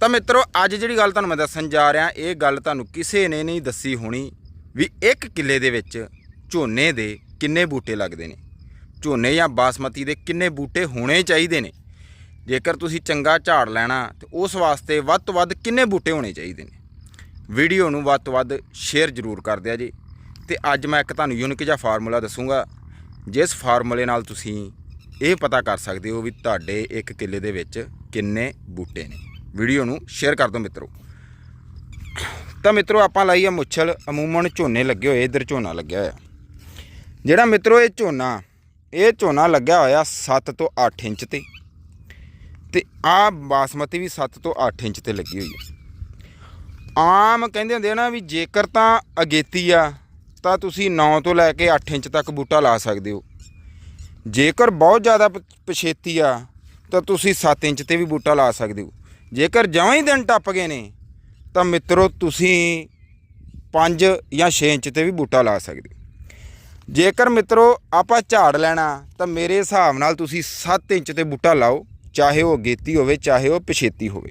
ਤਾਂ ਮਿੱਤਰੋ, ਅੱਜ ਜਿਹੜੀ ਗੱਲ ਤੁਹਾਨੂੰ ਮੈਂ ਦੱਸਣ ਜਾ ਰਿਹਾ, ਇਹ ਗੱਲ ਤੁਹਾਨੂੰ ਕਿਸੇ ਨੇ ਨਹੀਂ ਦੱਸੀ ਹੋਣੀ ਵੀ ਇੱਕ ਕਿੱਲੇ ਦੇ ਵਿੱਚ ਝੋਨੇ ਦੇ ਕਿੰਨੇ ਬੂਟੇ ਲੱਗਦੇ ਨੇ। ਝੋਨੇ ਜਾਂ ਬਾਸਮਤੀ ਦੇ ਕਿੰਨੇ ਬੂਟੇ ਹੋਣੇ ਚਾਹੀਦੇ ਨੇ। ਜੇਕਰ ਤੁਸੀਂ ਚੰਗਾ ਝਾੜ ਲੈਣਾ, ਤੇ ਉਸ ਵਾਸਤੇ ਵੱਧ ਤੋਂ ਵੱਧ ਕਿੰਨੇ ਬੂਟੇ ਹੋਣੇ ਚਾਹੀਦੇ ਨੇ। ਵੀਡੀਓ ਨੂੰ ਵੱਧ ਤੋਂ ਵੱਧ ਸ਼ੇਅਰ ਜ਼ਰੂਰ ਕਰ ਦਿਆ ਜੀ। ਤੇ ਅੱਜ ਮੈਂ ਇੱਕ ਤੁਹਾਨੂੰ ਯੂਨਿਕ ਜਿਹਾ ਫਾਰਮੂਲਾ ਦੱਸੂਗਾ, ਜਿਸ ਫਾਰਮੂਲੇ ਨਾਲ ਤੁਸੀਂ ਇਹ ਪਤਾ ਕਰ ਸਕਦੇ ਹੋ ਵੀ ਤੁਹਾਡੇ ਇੱਕ ਕਿੱਲੇ ਦੇ ਵਿੱਚ ਕਿੰਨੇ ਬੂਟੇ ਨੇ। ਵੀਡੀਓ ਨੂੰ ਸ਼ੇਅਰ ਕਰ ਦਿਓ ਮਿੱਤਰੋ। ਤਾਂ ਮਿੱਤਰੋ, ਆਪਾਂ ਲਾਈ ਆ ਮੁੱਛਲ। ਅਮੂਮਨ ਝੋਨੇ ਲੱਗੇ ਹੋਏ, ਇਧਰ ਝੋਨਾ ਲੱਗਿਆ ਹੋਇਆ। ਜਿਹੜਾ ਮਿੱਤਰੋ, ਇਹ ਝੋਨਾ ਇਹ ਝੋਨਾ ਲੱਗਿਆ ਹੋਇਆ 7 ਤੋਂ 8 ਇੰਚ ਤੇ। ਤੇ ਆ ਬਾਸਮਤੀ ਵੀ 7 ਤੋਂ 8 ਇੰਚ ਤੇ ਲੱਗੀ ਹੋਈ ਹੈ ਆਮ ਕਹਿੰਦੇ ਹੁੰਦੇ ਆ ਨਾ ਵੀ ਜੇਕਰ ਤਾਂ ਅਗੇਤੀ ਆ, ਤਾਂ ਤੁਸੀਂ 9 ਤੋਂ ਲੈ ਕੇ 8 ਇੰਚ ਤੱਕ ਬੂਟਾ ਲਾ ਸਕਦੇ ਹੋ। ਜੇਕਰ ਬਹੁਤ ਜ਼ਿਆਦਾ ਪ- ਪਛੇਤੀ ਆ, ਤਾਂ ਤੁਸੀਂ 7 ਇੰਚ ਤੇ ਵੀ ਬੂਟਾ ਲਾ ਸਕਦੇ ਹੋ। ਜੇਕਰ ਜਮਾਂ ਹੀ ਦਿਨ ਟੱਪ ਗਏ ਨੇ, ਤਾਂ ਮਿੱਤਰੋ ਤੁਸੀਂ 5 ਜਾਂ 6 ਇੰਚ ਤੇ ਵੀ ਬੂਟਾ ਲਾ ਸਕਦੇ ਜੇਕਰ ਮਿੱਤਰੋ ਆਪਾਂ ਝਾੜ ਲੈਣਾ, ਤਾਂ ਮੇਰੇ ਹਿਸਾਬ ਨਾਲ ਤੁਸੀਂ 7 ਇੰਚ ਤੇ ਬੂਟਾ ਲਾਓ, ਚਾਹੇ ਉਹ ਅਗੇਤੀ ਹੋਵੇ, ਚਾਹੇ ਉਹ ਪਿਛੇਤੀ ਹੋਵੇ।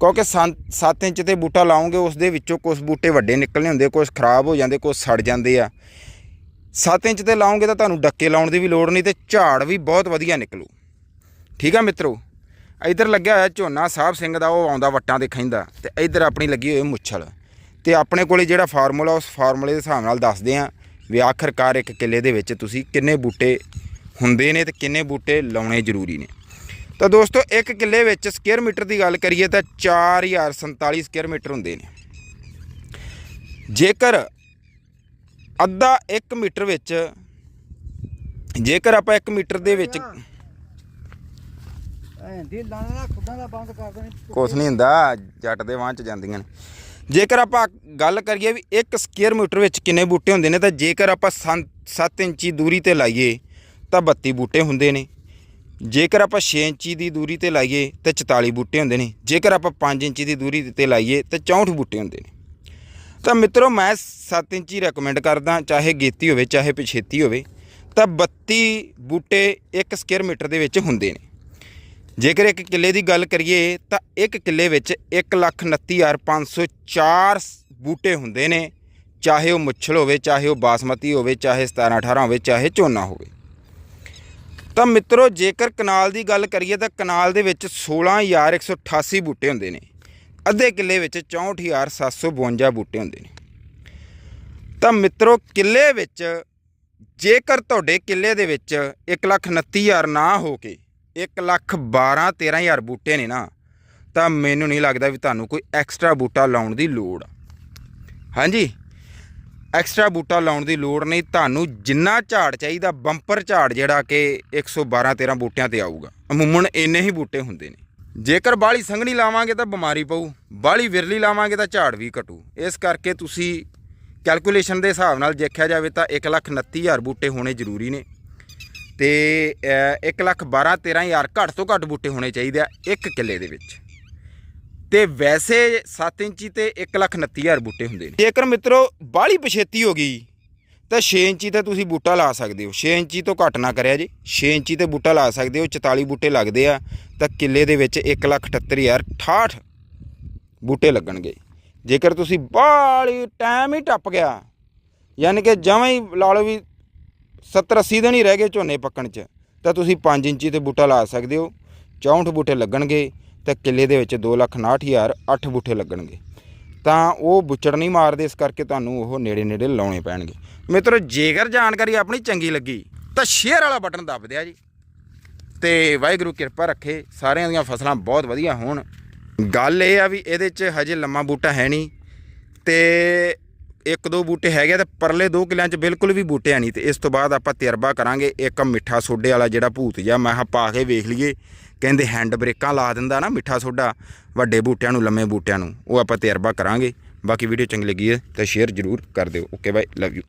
ਕਿਉਂਕਿ 7 ਇੰਚ ਤੇ ਬੂਟਾ ਲਾਉਂਗੇ ਉਸ ਦੇ ਵਿੱਚੋਂ ਕੁਝ ਬੂਟੇ ਵੱਡੇ ਨਿਕਲਣੇ ਹੁੰਦੇ ਕੁਝ ਖਰਾਬ ਹੋ ਜਾਂਦੇ ਕੁਝ ਸੜ ਜਾਂਦੇ ਆ। 7 ਇੰਚ ਤੇ ਲਾਉਂਗੇ ਤਾਂ ਤੁਹਾਨੂੰ ਡੱਕੇ ਲਾਉਣ ਦੀ ਵੀ ਲੋੜ ਨਹੀਂ ਤੇ ਝਾੜ ਵੀ ਬਹੁਤ ਵਧੀਆ ਨਿਕਲੂ। ਠੀਕ ਆ ਮਿੱਤਰੋ? ਇਧਰ ਲੱਗਿਆ ਹੋਇਆ ਝੋਨਾ, ਸਾਹਿਬ ਸਿੰਘ ਦਾ, ਉਹ ਆਉਂਦਾ ਵੱਟਾਂ ਤੇ ਖੈਂਦਾ ਤੇ ਇਧਰ ਆਪਣੀ ਲੱਗੀ ਹੋਈ ਮੁੱਛਲ ਤੇ ਆਪਣੇ ਕੋਲੇ ਜਿਹੜਾ ਫਾਰਮੂਲਾ, ਉਸ ਫਾਰਮੂਲੇ ਦੇ ਹਿਸਾਬ ਨਾਲ ਦੱਸਦੇ ਆ ਵੀ ਆਖਰਕਾਰ ਇੱਕ ਕਿੱਲੇ ਦੇ ਵਿੱਚ ਤੁਸੀਂ ਕਿੰਨੇ ਬੂਟੇ ਹੁੰਦੇ ਨੇ ਤੇ ਕਿੰਨੇ ਬੂਟੇ ਲਾਉਣੇ ਜ਼ਰੂਰੀ ਨੇ। ਤਾਂ ਦੋਸਤੋ, ਇੱਕ ਕਿੱਲੇ ਵਿੱਚ ਸਕੁਅਰ ਮੀਟਰ ਦੀ ਗੱਲ ਕਰੀਏ ਤਾਂ 4047 ਸਕੁਅਰ ਮੀਟਰ ਹੁੰਦੇ ਨੇ। ਜੇਕਰ ਅੱਧਾ 1 ਮੀਟਰ ਵਿੱਚ, ਜੇਕਰ ਆਪਾਂ 1 ਮੀਟਰ ਦੇ ਵਿੱਚ ਐਂਦੀ ਲਾਣਾ ਖੁੱਡਾਂ ਦਾ ਬੰਦ ਕਰ ਦੇਣੀ। ਕੁਛ ਨਹੀਂ ਹੁੰਦਾ, ਜੱਟ ਦੇ ਵਾਂ ਚ ਜਾਂਦੀਆਂ ਨੇ। ਜੇਕਰ ਆਪਾਂ ਗੱਲ ਕਰੀਏ ਵੀ 1 ਸਕੁਅਰ ਮੀਟਰ ਵਿੱਚ ਕਿੰਨੇ ਬੂਟੇ ਹੁੰਦੇ ਨੇ, ਤਾਂ ਜੇਕਰ ਆਪਾਂ 7 ਇੰਚੀ ਦੂਰੀ ਤੇ ਲਾਈਏ, ਤਾਂ 32 ਬੂਟੇ ਹੁੰਦੇ ਨੇ। ਜੇਕਰ ਆਪਾਂ 6 ਇੰਚੀ ਦੀ ਦੂਰੀ ਤੇ ਲਾਈਏ, ਤਾਂ 44 ਬੂਟੇ ਹੁੰਦੇ ਨੇ। ਜੇਕਰ ਆਪਾਂ 5 ਇੰਚੀ ਦੀ ਦੂਰੀ ਤੇ ਲਾਈਏ, ਤਾਂ 64 ਬੂਟੇ ਹੁੰਦੇ ਨੇ। ਤਾਂ ਮਿੱਤਰੋ, ਮੈਂ 7 ਇੰਚੀ ਰეკਮੈਂਡ ਕਰਦਾ, ਚਾਹੇ ਗੇਤੀ ਹੋਵੇ, ਚਾਹੇ ਪਿਛੇਤੀ ਹੋਵੇ, ਤਾਂ 32 ਬੂਟੇ 1 ਸਕੁਅਰ ਮੀਟਰ ਦੇ ਵਿੱਚ ਹੁੰਦੇ ਨੇ। ਜੇਕਰ ਇੱਕ ਕਿੱਲੇ ਦੀ ਗੱਲ ਕਰੀਏ ਤਾਂ ਇੱਕ ਕਿੱਲੇ ਵਿੱਚ 129504 ਬੂਟੇ ਹੁੰਦੇ ਨੇ, ਚਾਹੇ ਉਹ ਮੁੱਛਲ ਹੋਵੇ, ਚਾਹੇ ਉਹ ਬਾਸਮਤੀ ਹੋਵੇ, ਚਾਹੇ 17 18 ਹੋਵੇ, ਚਾਹੇ ਝੋਨਾ ਹੋਵੇ। ਤਾਂ ਮਿੱਤਰੋ, ਜੇਕਰ ਕਨਾਲ ਦੀ ਗੱਲ ਕਰੀਏ ਤਾਂ ਕਨਾਲ ਦੇ ਵਿੱਚ 16188 ਬੂਟੇ ਹੁੰਦੇ ਨੇ, ਅੱਧੇ ਕਿੱਲੇ ਵਿੱਚ 64752 ਬੂਟੇ ਹੁੰਦੇ ਨੇ। ਤਾਂ ਮਿੱਤਰੋ, ਕਿੱਲੇ ਵਿੱਚ ਜੇਕਰ ਤੁਹਾਡੇ ਕਿੱਲੇ ਦੇ ਵਿੱਚ 129000 ਨਾ ਹੋ ਕੇ 1 ਲੱਖ 12 13000 ਬੂਟੇ ਨੇ ਨਾ, ਤਾਂ ਮੈਨੂੰ ਨਹੀਂ ਲੱਗਦਾ ਵੀ ਤੁਹਾਨੂੰ ਕੋਈ ਐਕਸਟਰਾ ਬੂਟਾ ਲਾਉਣ ਦੀ ਲੋੜ। ਆ ਹਾਂਜੀ? ਐਕਸਟਰਾ ਬੂਟਾ ਲਾਉਣ ਦੀ ਲੋੜ ਨਹੀਂ, ਤੁਹਾਨੂੰ ਜਿੰਨਾ ਝਾੜ ਚਾਹੀਦਾ, ਬੰਪਰ ਝਾੜ ਜਿਹੜਾ ਕਿ 112 13 ਬੂਟਿਆਂ ਤੇ ਆਊਗਾ। ਅਮੂਮਨ ਇੰਨੇ ਹੀ ਬੂਟੇ ਹੁੰਦੇ ਨੇ। ਜੇਕਰ ਬਾਹਲੀ ਸੰਘਣੀ ਲਾਵਾਂਗੇ ਤਾਂ ਬਿਮਾਰੀ ਪਊ ਬਾਹਲੀ ਵਿਰਲੀ ਲਾਵਾਂਗੇ ਤਾਂ ਝਾੜ ਵੀ ਘਟੂ। ਇਸ ਕਰਕੇ ਤੁਸੀਂ ਕੈਲਕੂਲੇਸ਼ਨ ਦੇ ਹਿਸਾਬ ਨਾਲ ਦੇਖਿਆ ਜਾਵੇ ਤਾਂ 129000 ਬੂਟੇ ਹੋਣੇ ਜ਼ਰੂਰੀ ਨੇ। ਤੇ 1 ਲੱਖ 12 13000 ਘੱਟ ਤੋਂ ਘੱਟ ਬੂਟੇ ਹੋਣੇ ਚਾਹੀਦੇ ਆ ਇੱਕ ਕਿੱਲੇ ਦੇ ਵਿੱਚ। ਤੇ ਵੈਸੇ 7 ਇੰਚੀ ਤੇ 1 ਲੱਖ 29000 ਬੂਟੇ ਹੁੰਦੇ ਨੇ। ਜੇਕਰ ਮਿੱਤਰੋ ਬਾਹਲੀ ਪਛੇਤੀ ਹੋ ਗਈ, ਤਾਂ 6 ਇੰਚੀ ਤੇ ਤੁਸੀਂ ਬੂਟਾ ਲਾ ਸਕਦੇ ਹੋ। 6 ਇੰਚੀ ਤੋਂ ਘੱਟ ਨਾ ਕਰਿਆ ਜੀ। 6 ਇੰਚੀ ਤੇ ਬੂਟਾ ਲਾ ਸਕਦੇ ਹੋ 44 ਬੂਟੇ ਲੱਗਦੇ ਆ, ਤਾਂ ਕਿੱਲੇ ਦੇ ਵਿੱਚ 1 ਲੱਖ 78000 68 ਬੂਟੇ ਲੱਗਣਗੇ। ਜੇਕਰ ਤੁਸੀਂ ਬਾਹਲੀ ਟਾਈਮ ਹੀ ਟੱਪ ਗਿਆ, ਯਾਨੀ ਕਿ ਜਮਾਂ ਹੀ ਲਾ ਲਓ ਵੀ 70 80 ਦਿਨ ਹੀ ਰਹਿ ਗਏ ਝੋਨੇ ਪੱਕਣ 'ਚ। ਤਾਂ ਤੁਸੀਂ 5 ਇੰਚੀ ਤੇ ਬੂਟਾ ਲਾ ਸਕਦੇ ਹੋ। 64 ਬੂਟੇ ਲੱਗਣਗੇ ਤਾਂ ਕਿੱਲੇ ਦੇ ਵਿੱਚ 269000 8 ਬੂਟੇ ਲੱਗਣਗੇ। ਤਾਂ ਉਹ ਬੁੱਚੜ ਨਹੀਂ ਮਾਰਦੇ, ਇਸ ਕਰਕੇ ਤੁਹਾਨੂੰ ਉਹ ਨੇੜੇ ਨੇੜੇ ਲਾਉਣੇ ਪੈਣਗੇ। ਮਿੱਤਰੋ, ਜੇਕਰ ਜਾਣਕਾਰੀ ਆਪਣੀ ਚੰਗੀ ਲੱਗੀ, ਤਾਂ ਸ਼ੇਅਰ ਵਾਲਾ ਬਟਨ ਦੱਬ ਦਿਆ ਜੀ। ਤੇ ਵਾਹਿਗੁਰੂ ਕਿਰਪਾ ਰੱਖੇ, ਸਾਰਿਆਂ ਦੀਆਂ ਫਸਲਾਂ ਬਹੁਤ ਵਧੀਆ ਹੋਣ। ਗੱਲ ਇਹ ਆ ਵੀ ਇਹਦੇ 'ਚ ਹਜੇ ਲੰਮਾ ਬੂਟਾ ਹੈ ਨਹੀਂ। ਤੇ ਇੱਕ ਦੋ ਬੂਟੇ ਹੈਗੇ ਆ ਤੇ ਪਰਲੇ ਦੋ ਕਿਲਿਆਂ 'ਚ ਬਿਲਕੁਲ ਵੀ ਬੂਟੇ ਨਹੀਂ ਤੇ ਇਸ ਤੋਂ ਬਾਅਦ ਆਪਾਂ ਤਜਰਬਾ ਕਰਾਂਗੇ ਇੱਕ ਮਿੱਠਾ ਸੋਡੇ ਵਾਲਾ ਜਿਹੜਾ ਭੂਤ ਜਿਹਾ। ਮੈਂ ਹਾਂ ਪਾ ਕੇ ਵੇਖ ਲਈਏ। ਕਹਿੰਦੇ ਹੈਂਡ ਬ੍ਰੇਕਾਂ ਲਾ ਦਿੰਦਾ ਨਾ ਮਿੱਠਾ ਸੋਡਾ ਵੱਡੇ ਬੂਟਿਆਂ ਨੂੰ, ਲੰਮੇ ਬੂਟਿਆਂ ਨੂੰ। ਉਹ ਆਪਾਂ ਤਜਰਬਾ ਕਰਾਂਗੇ। ਬਾਕੀ ਵੀਡੀਓ ਚੰਗੀ ਲੱਗੀ ਹੈ ਤਾਂ ਸ਼ੇਅਰ ਜ਼ਰੂਰ ਕਰ ਦਿਓ। Okay by love you